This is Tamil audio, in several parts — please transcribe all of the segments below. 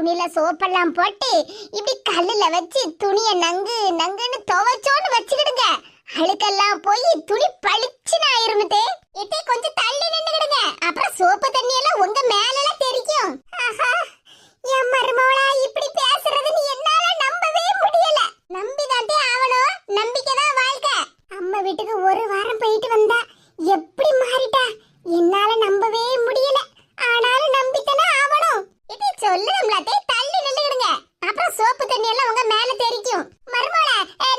துணியில சோப்பெல்லாம் போட்டு இப்படி கல்லுல வச்சு துணியை நங்கு நங்குன்னு துவைச்சோன்னு வச்சுக்கிடுங்க. அழுக்கெல்லாம் போய் துணி பளிச்சுன்னு ஆயிருந்துட்டே இட்டே கொஞ்சம் தள்ளி நின்னுக்கிடுங்க அப்புறம் சோப்பு தண்ணி எல்லாம் உங்க மேல எல்லாம் தெரிக்கும் ஆஹா, என் மருமவளா இப்படி பேசுறதுன்னு என்னால நம்பவே முடியல நம்பிதான்டே ஆவணும் நம்பிக்கைதான் வாழ்க்கை அம்மா வீட்டுக்கு ஒரு வாரம் போயிட்டு வந்தா எப்படி மாறிட்டா என்னால நம்பவே முடியல ஆனாலும் நம்பித்தானே ஆவணும் இது சொல்லணும்லாத்தே தள்ளி நின்னுடுங்க அப்புறம் சோப்பு தண்ணி எல்லாம் உங்க மேல தெரிக்கும் மருமவள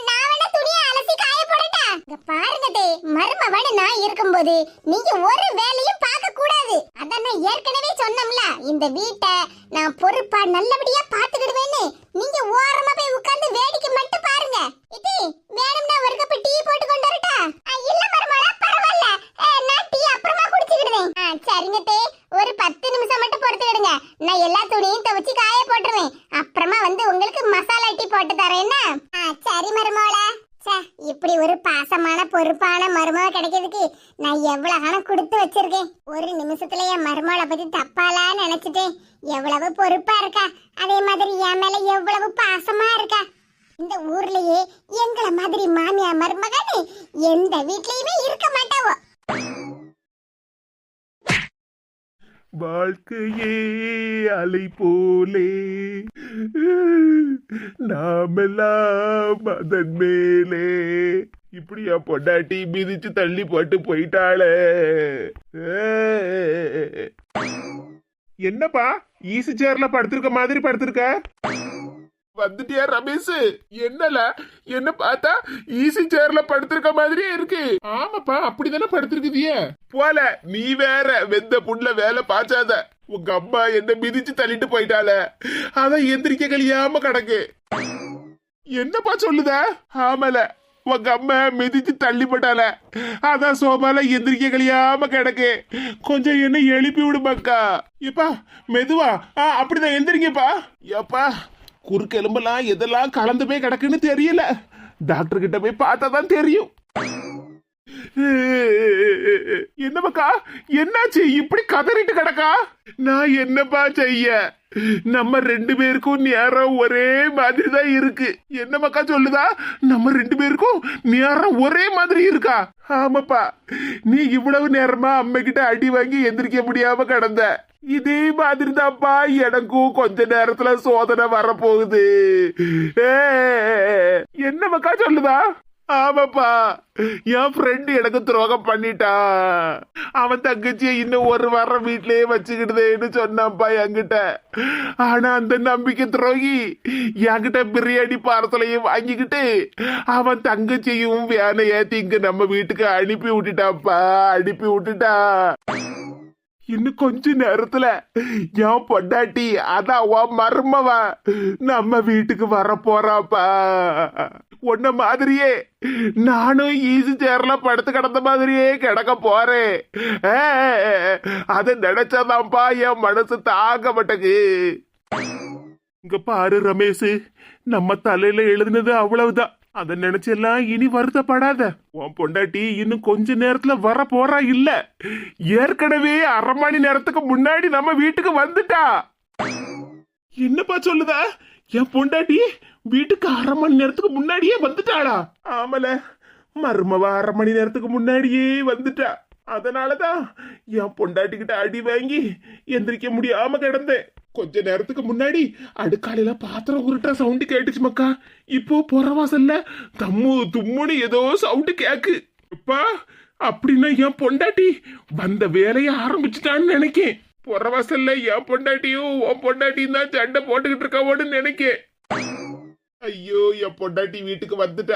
நான் வேணா துணியை அலசி காய போடட்டா இங்க பாருங்க தே மருமவனு நான் இருக்கும்போது நீங்க ஒரு வேலையும் பார்க்க கூடாது அதான் நான் ஏற்கனவே சொன்னோம்ல இந்த வீட்டை நான் பொறுப்பா நல்லபடியா பாத்துக்கிடுவேன்னு நீங்க ஓரமா போய் உட்கார்ந்து வேடிக்கை மட்டும் பாருங்க. இது வேணும்னா ஒரு கப் டீ போட்டு கொண்டு வரட்டா? இல்ல மருமகளா பரவாயில்ல. நான் டீ அப்புறமா குடிச்சுக்கிடுவேன். சரிங்க தே. ஒரு பத்து நிமிஷம் மட்டும் பொறுத்துக்கிடுங்க நான் எல்லா துணியும் துவச்சி காய போட்டுருவேன். அப்புறமா வந்து உங்களுக்கு மசாலா டீ போட்டு தரேன்னா சரி மருமகளா. இப்படி ஒரு பாசமான பொறுப்பான மருமக கிடைக்கிறதுக்கு நான் எவ்வளவு பணம் கொடுத்து வச்சிருக்கேன்? ஒரு நிமிஷத்துல என் மருமகளை பத்தி தப்பாலா நினைச்சிட்டேன் எவ்வளவு பொறுப்பா இருக்கா? அதே மாதிரி என் மேல எவ்வளவு பாசமா இருக்கா? இந்த ஊர்லயே எங்களை மாதிரி மாமியா மருமகன்னு எந்த வீட்லயுமே இருக்க மாட்டாவோ. வாழ்க்கையே அலை போலே. நாமெல்லாம் அதன் மேலே. இப்படியா பொண்டாட்டி மிதிச்சு தள்ளி போட்டு போயிட்டாளே. என்னப்பா? ஈசி சேர்ல படுத்திருக்க மாதிரி படுத்திருக்க? வந்துட்டியா ரமேஷ். என்னல? என்ன பார்த்தா ஈசி சேர்ல படுத்திருக்க மாதிரியே இருக்கு. ஆமாப்பா அப்படிதானே படுத்திருக்குதிய. போல நீ வேற வெந்த புண்ல வேலை பாய்ச்சாத உங்க அம்மா என்ன மிதிச்சு தள்ளிட்டு போயிட்டால அதான் எந்திரிக்க கழியாம கிடக்கு. என்னப்பா சொல்லுத? ஆமல உங்க அம்மா மிதிச்சு தள்ளி போட்டால அதான் சோபால எந்திரிக்க கழியாம கிடக்கு. கொஞ்சம் என்ன எழுப்பி விடுமாக்கா எப்பா மெதுவா. ஆ அப்படிதான் எந்திரிங்கப்பா. எப்பா குறுக்கு எலும்பெல்லாம் எதெல்லாம் கலந்து போய் கிடக்குன்னு தெரியல. டாக்டர் கிட்ட போய் பார்த்தா தான் தெரியும். என்னப்பா என்னாச்சு? இப்படி கதறிட்டு கிடக்கா? நான் என்னப்பா செய்ய? நம்ம ரெண்டு பேருக்கும் நேரம் ஒரே மாதிரி தான் இருக்கு. என்ன மக்கா சொல்லுதா? நம்ம ரெண்டு பேருக்கும் நேரம் ஒரே மாதிரி இருக்கா? ஆமாப்பா. நீ இவ்வளவு நேரமா அம்மை கிட்ட அடி வாங்கி எந்திரிக்க முடியாம கிடந்த. இதே மாதிரி தான்ப்பா எனக்கும் கொஞ்ச நேரத்துல சோதனை வரப்போகுது. ஏ, என்ன மக்கா சொல்லுதா? ஆமாப்பா. என் ஃப்ரெண்டு எனக்கு துரோகம் பண்ணிட்டா. அவன் தங்கச்சியை இன்னும் ஒரு வாரம் வீட்லயே வச்சுக்கிடுதேன்னு சொன்னான்ப்பா என்கிட்ட. ஆனா அந்த நம்பிக்கை துரோகி என்கிட்ட பிரியாணி பார்சலையும் வாங்கிக்கிட்டு அவன் தங்கச்சியும் வேனை ஏத்தி இங்க நம்ம வீட்டுக்கு அனுப்பி விட்டுட்டான்ப்பா. அனுப்பி விட்டுட்டா. இன்னும் கொஞ்ச நேரத்துல என் பொண்டாட்டி அதான் உன் நம்ம வீட்டுக்கு வர போறாப்பா உன்ன மாதிரியே. நானும் ஈஸி சேர்ல படுத்து கிடந்த மாதிரியே கிடக்க போறேன். அதை நினைச்சதான்ப்பா என் மனசு தாங்க மாட்டேங்குது. இங்க பாரு ரமேஷ் நம்ம தலையில எழுதுனது அவ்வளவுதான். அத நினைச்செல்லாம் இனி வருத்தப்படாத. உன் பொண்டாட்டி இன்னும் கொஞ்ச நேரத்துல வர போறா இல்ல. ஏற்கனவே அரை மணி நேரத்துக்கு முன்னாடி நம்ம வீட்டுக்கு வந்துட்டா. என்னப்பா சொல்லுதா? என் பொண்டாட்டி வீட்டுக்கு அரை மணி நேரத்துக்கு முன்னாடியே வந்துட்டாளா? ஆமல. மருமவ அரை மணி நேரத்துக்கு முன்னாடியே வந்துட்டா. அதனாலதான் என் பொண்டாட்டிக்கிட்ட அடி வாங்கி எந்திரிக்க முடியாம கிடந்தேன். கொஞ்ச நேரத்துக்கு முன்னாடி அடுக்காலையில பாத்திரம் உருட்டா சவுண்டு கேட்டுச்சு மக்கா. இப்போ புறவாசல்ல தம்மு தும்முன்னு ஏதோ சவுண்டு கேக்கு. அப்பா அப்படின்னா என் பொண்டாட்டி வந்த வேலையை ஆரம்பிச்சுட்டான்னு நினைக்கேன். புறவாசல்ல என் பொண்டாட்டியும் உன் பொண்டாட்டியும் தான் சண்டை போட்டுக்கிட்டு இருக்காவோன்னு நினைக்கேன். ஐயோ என் பொண்டாட்டி வீட்டுக்கு வந்துட்ட.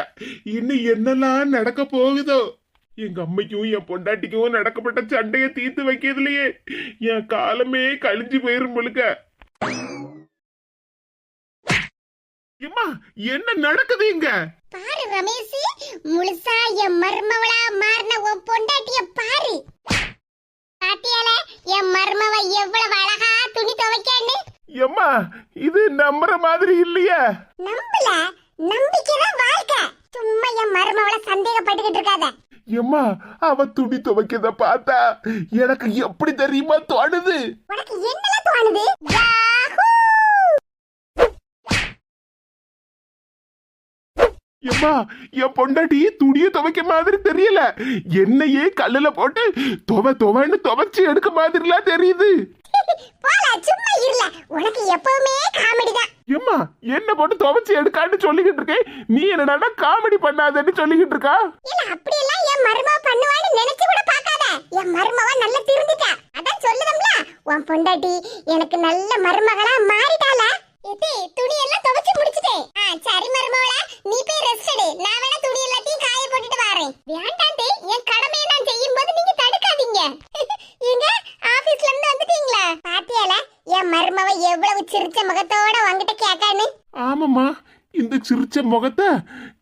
இன்னும் என்னெல்லாம் நடக்க போகுதோ? எங்க அம்மைக்கும் என் பொண்டாட்டிக்கும் நடக்கப்பட்ட சண்டையை தீர்த்து வைக்கிறதுலயே என் காலமே கழிஞ்சு போயிரும் முழுக்க எம்மா என்ன நடக்குது இங்க? பாரு ரமேஷ் முழுசா என் மர்மவளா மாறின உன் பொண்டாட்டிய பாரு. பாட்டியால என் மர்மவ எவ்வளவு அழகா துணி துவைக்க எம்மா இது நம்புற மாதிரி இல்லையே. நம்பல. நம்பிக்கைதான் வாழ்க்கை. சும்மா என் மருமவள சந்தேகப்பட்டுக்கிட்டு இருக்காத. எம்மா அவ துணி துவைக்கத பார்த்தா எனக்கு எப்படி தெரியுமா தோணுது? உனக்கு என்னல தோணுது? எம்மா என் பொண்டாட்டி துணியை துவைக்க மாதிரி தெரியல. என்னையே கல்லுல போட்டு துவை துவைன்னு துவைச்சு எடுக்க மாதிரிலாம் தெரியுது. போல சும்மா இருல உனக்கு எப்பவுமே காமெடி தான். ஏம்மா என்ன போட்டு துவைச்சு எடுக்கான்னு சொல்லிக்கிட்டு இருக்கேன் நீ என்னடா காமெடி பண்ணாதன்னு சொல்லிக்கிட்டு இருக்கா? இல்ல அப்படியெல்லாம் என் மருமவ பண்ணுவான்னு நினைச்சு கூட பார்க்காத. என் மருமவ நல்லா திருந்திட்டா. அதான் சொல்லுதம்ல உன் பொண்டாட்டி எனக்கு நல்ல மருமகளா மாறிட்டால ஏத்தி துணி எல்லாம் துவைச்சு முடிச்சிட்டேன் ஆ சரி மருமவள நீ போய் ரெஸ்ட் எடு நான் வேணா துணி எல்லாத்தையும் காய போட்டுட்டு வரேன் வேண்டாம் தே என் கடமையை நான் செய்யும் போது நீங்க தடுக்காதீங்க எங்க ஆபீஸ்ல இருந்து வந்துட்டீங்களா பாத்தியால என் மருமவ எவ்வளவு சிரிச்ச முகத்தோட உன்கிட்ட கேட்கான்னு ஆமாம்மா இந்த சிரிச்ச முகத்தை?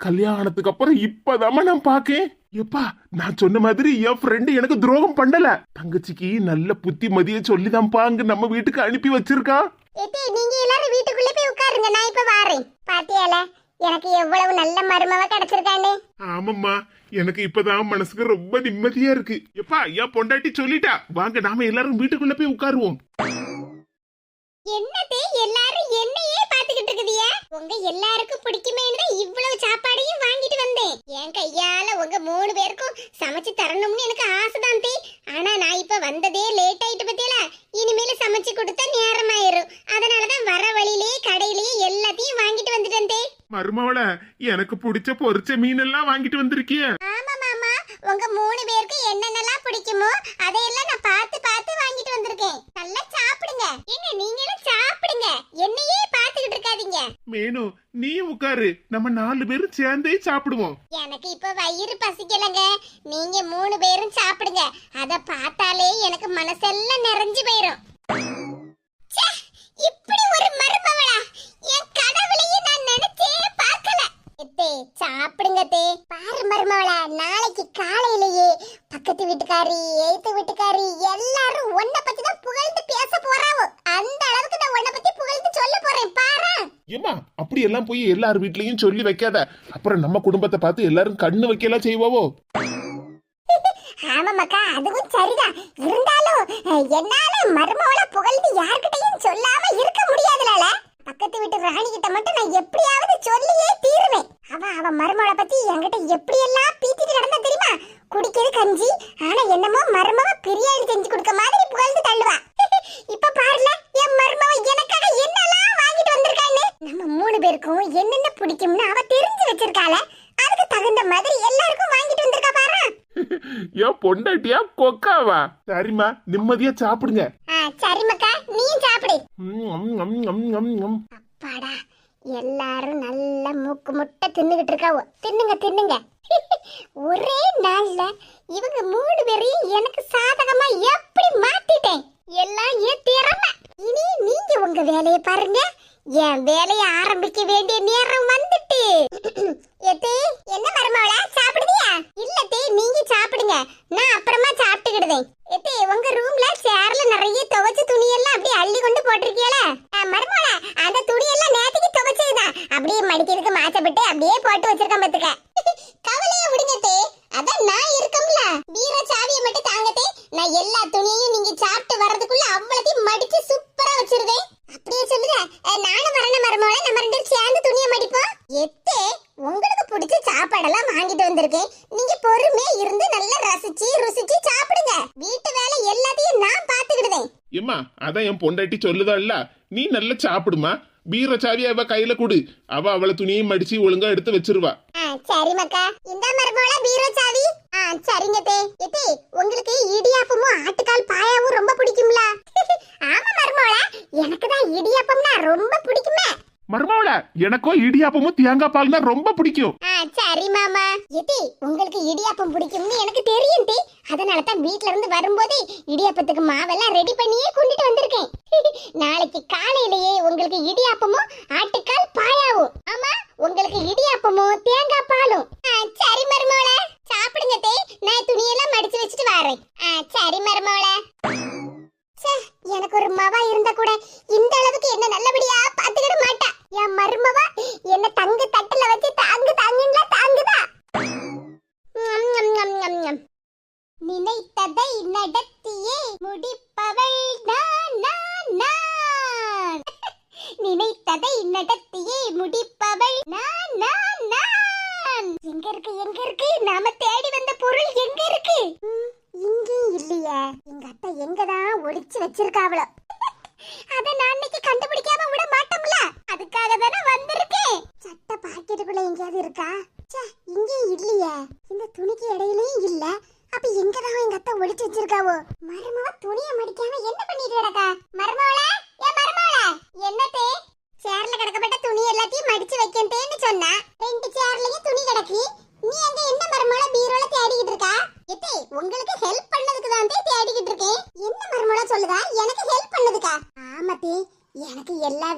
கல்யாணத்துக்கு அப்புறம் இப்பதாம்மா நான் பாக்கேன் எப்பா நான் சொன்ன மாதிரி என் ஃப்ரெண்டு எனக்கு துரோகம் பண்ணல. தங்கச்சிக்கு நல்ல புத்திமதியை சொல்லிதான்ப்பா அங்க நம்ம வீட்டுக்கு அனுப்பி வச்சிருக்கா. ஏத்தி நீங்க எல்லாரும் வீட்டுக்குள்ள போய் உட்காருங்க. நான் இப்ப வாரேன். பாத்தியால? எனக்கு எவ்வளவு நல்ல மருமவ கிடைச்சிருக்கான்னு. ஆமாம்மா எனக்கு இப்பதான் மனசுக்கு ரொம்ப நிம்மதியா இருக்கு. எப்பா என் பொண்டாட்டி சொல்லிட்டா. வாங்க நாம எல்லாரும் வீட்டுக்குள்ள போய் உட்காருவோம். என்னதே எல்லாரும் என்னையே பாத்துக்கிட்டு இருக்குதிய? உங்க எல்லாருக்கும் பிடிக்குமேன்னு தான் இவ்வளவு சாப்பாடையும் வாங்கிட்டு வந்தேன் என் கையால உங்க மூணு பேருக்கும் சமைச்சு தரணும்னு எனக்கு ஆசைதான் தே. ஆனா நான் இப்ப வந்ததே லேட் ஆயிட்டு பத்தியல? இனிமேல சமைச்சு கொடுத்தா நேரமாயிரும். அதனாலதான் வர வழியிலேயே கடையிலேயே எல்லாத்தையும் வாங்கிட்டு வந்துட்டேன் தே. மருமவள எனக்கு பிடிச்ச பொரிச்ச மீன் எல்லாம் வாங்கிட்டு வந்திருக்கிய. ஆமா மாமா. உங்க மூணு பேருக்கு என்னென்னலாம் பிடிக்குமோ அதையெல்லாம் நான் பார்த்து பார்த்து வாங்கிட்டு வந்திருக்கேன். நல்லா சாப்பிடுங்க. என்ன நீங்களும் சாப்பிடுங்க. என்னையே பார்த்துக்கிட்டு இருக்காதீங்க. மேனு நீ உட்காரு. நம்ம நாலு பேரும் சேர்ந்தே சாப்பிடுவோம். எனக்கு இப்ப வயிறு பசிக்கலங்க. நீங்க மூணு பேரும் சாப்பிடுங்க. அத பார்த்தாலே எனக்கு மனசெல்லாம் நிறைஞ்சு போயிடும் இப்படி ஒரு மருமவளா? என் கடவுளையே நான் நினைச்சே பார்க்கல. எத்தே சாப்பிடுங்க தே. பாரு மருமவளா நாளைக்கு காலையிலேயே பக்கத்து வீட்டுக்காரி எய்த்து வீட்டுக்காரி எல்லாரும் ஒன்ன பத்தி தான் புகழ்ந்து பேச போறாவோ அந்த அளவுக்கு நான் உன்னை பத்தி புகழ்ந்து சொல்ல போறேன் பாரு ஏமா அப்படி எல்லாம் போய் எல்லார் வீட்லயும் சொல்லி வைக்காத. அப்புறம் நம்ம குடும்பத்தை பார்த்து எல்லாரும் கண்ணு வைக்கலாம் செய்வாவோ? ஆமாமாக்கா அதுவும் சரிதான். இருந்தாலும் என்னால மருமவள புகழ்ந்து யார்கிட்டயும் சொல்லாம இருக்க முடியாதுல பக்கத்து வீட்டு ராணி கிட்ட மட்டும் நான் எப்படியாவது சொல்லியே தீருவேன். அவ அவ மருமவள பத்தி என்கிட்ட எப்படி எல்லாம் பீத்திட்டு கிடந்தா தெரியுமா? குடிக்கிறது கஞ்சி ஆனா என்னமோ மருமவ பிரியாணி செஞ்சு கொடுக்க மாதிரி புகழ்ந்து தள்ளுவா. இப்ப பாருல என் மருமவ எனக்காக என்னெல்லாம் நம்ம மூணு பேருக்கும் என்னென்ன பிடிக்கும்னு அவ தெரிஞ்சு வச்சிருக்காள. அதுக்கு தகுந்த மாதிரி எல்லாருக்கும் வாங்கிட்டு வந்திருக்கா பாரு. ஏன் பொண்டாட்டியா கொக்காவா? சரிம்மா நிம்மதியா சாப்பிடுங்க. ஆ சரி மக்கா நீயும் சாப்பிடு. அப்பாடா எல்லாரும் நல்ல மூக்கு முட்டை தின்னுகிட்டு இருக்காவோ தின்னுங்க தின்னுங்க. ஒரே நாள்ல இவங்க மூணு பேரையும் எனக்கு சாதகமா எப்படி மாத்திட்டேன்? எல்லாம் என் திறமை? இனி நீங்க உங்க வேலையை பாருங்க. என் வேலையை ஆரம்பிக்க வேண்டிய நேரம் வந்துட்டு. எத்தே என்ன மருமவளா சாப்பிடுதியா? இல்ல தே நீங்க சாப்பிடுங்க. நான் அப்புறமா சாப்பிட்டுக்கிடுதேன். எத்தே உங்க ரூம்ல சேர்ல நிறைய துவைச்ச துணி எல்லாம் அப்படியே அள்ளி கொண்டு போட்டிருக்கீல மருமவளா அந்த துணி எல்லாம் நேத்துக்கு துவைச்சதுதான் அப்படியே மடிக்கிறதுக்கு மாச்சப்பட்டு அப்படியே போட்டு வச்சிருக்கேன் பாத்துக்க. கவலைய விடுங்க தே. அதான் நான் இருக்கம்ல. வீர சாவியை மட்டும் தாங்கத்தே நான் எல்லா துணியையும் நீங்க சாப்பிட்டு வர்றதுக்குள்ள அவ்வளத்தையும் மடிச்சு சூப்பரா வச்சிருவேன் அப்படியே சொல்லுங்க நானும் வரணும் மருமவள நம்ம ரெண்டு பேரும் சேர்ந்து துணியை மடிப்போம். எத்தே உங்களுக்கு பிடிச்ச சாப்பாடெல்லாம் வாங்கிட்டு வந்திருக்கேன். நீங்க பொறுமையா இருந்து நல்லா ரசிச்சு ருசிச்சு சாப்பிடுங்க. வீட்டு வேலை எல்லாத்தையும் நான் பாத்துக்கிடுதேன் ஏமா அதான் என் பொண்டாட்டி சொல்லுதாள்ல நீ நல்லா சாப்பிடுமா? பீர சாவி அவ கையில கொடு. அவ அவள துணியை மடிச்சு ஒழுங்கா எடுத்து வச்சிருவா. சரி மக்கா. இந்த மருமகள பீரோ சாவி சரிங்க தே. எத்தே உங்களுக்கு இடியாப்பமும் ஆட்டுக்கால் பாயாவும் ரொம்ப பிடிக்கும்ல. ஆமா மருமகள எனக்கு தான் இடியாப்பம்னா ரொம்ப பிடிக்குமே. மருமாவள எனக்கும் இடியாப்பமும் தேங்காய் தான் ரொம்ப பிடிக்கும். சரி மாமா. எத்தி உங்களுக்கு இடியாப்பம் பிடிக்கும்னு எனக்கு தெரியும் தே. அதனால தான் வீட்ல இருந்து வரும்போதே இடியாப்பத்துக்கு மாவெல்லாம் ரெடி பண்ணியே கொண்டுட்டு வந்திருக்கேன். இன்னைக்கு காலையிலேயே உங்களுக்கு இடியாப்பமும் ஆட்டுக்கால் பாயாவும். ஆமா உங்களுக்கு இடியாப்பமும் தேங்காய் பாலும். சரி மருமோள சாப்பிடுங்க தே நான் துணியெல்லாம் மடிச்சு வச்சுட்டு வரேன். சரி மருமோள ச்சே, எனக்கு ஒரு மவா இருந்தா கூட இந்த அளவுக்கு என்ன நல்லபடியா பாத்துக்கிட மாட்டா. என் மருமவா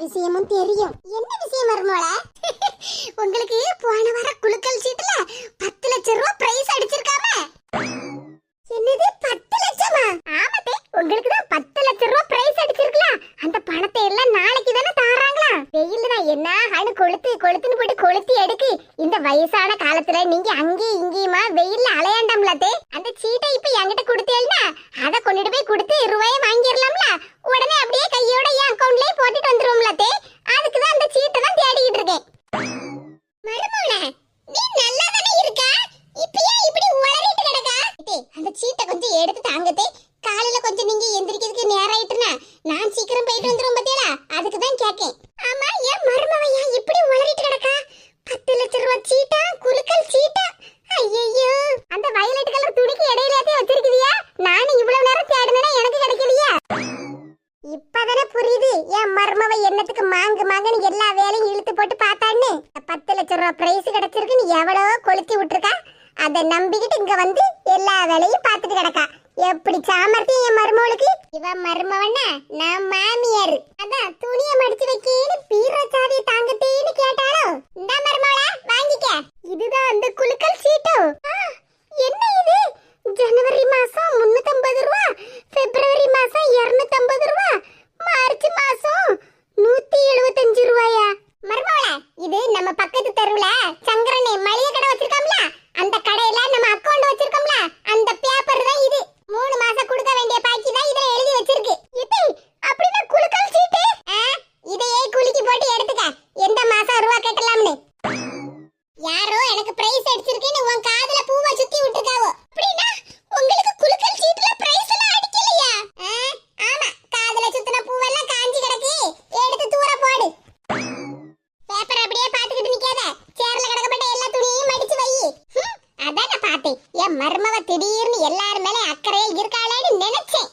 விஷயமும் தெரியும். என்ன விஷயம் வருமோல உங்களுக்கு போன வர குழுக்கள் சீட்டுல பத்து லட்சம் ரூபாய் பிரைஸ் அடிச்சிருக்காம என்னது பத்து லட்சமா? ஆமாத்தே உங்களுக்கு தான் பத்து லட்சம் ரூபாய் பிரைஸ் அடிச்சிருக்கலாம் அந்த பணத்தை எல்லாம் நாளைக்கு தானே தாராங்களா? வெயில் தான் என்ன ஆனு கொளுத்து கொளுத்துன்னு போட்டு கொளுத்தி எடுக்கு இந்த வயசான காலத்துல நீங்க அங்கேயும் இங்கேயுமா வெயில்ல அலையாண்டாம்லத்தே? அந்த சீட்டை இப்ப என்கிட்ட கொடுத்தேன்னா அதை கொண்டுட்டு போய் கொடுத்து ரூபாயை வாங்கிடலாம்ல. வந்து எல்லா வேலையும் பார்த்துட்டு கிடக்கா. எப்படி சாமர்த்தியம் என் மருமகளுக்கு? இவன் மருமவன்னா நான் மாமியார். அதான் துணியை மடிச்சு வைக்கி. பாட்டி. என் மருமவ திடீர்னு எல்லாரும் மேலே அக்கறையே இருக்காளேன்னு நினைச்சேன்.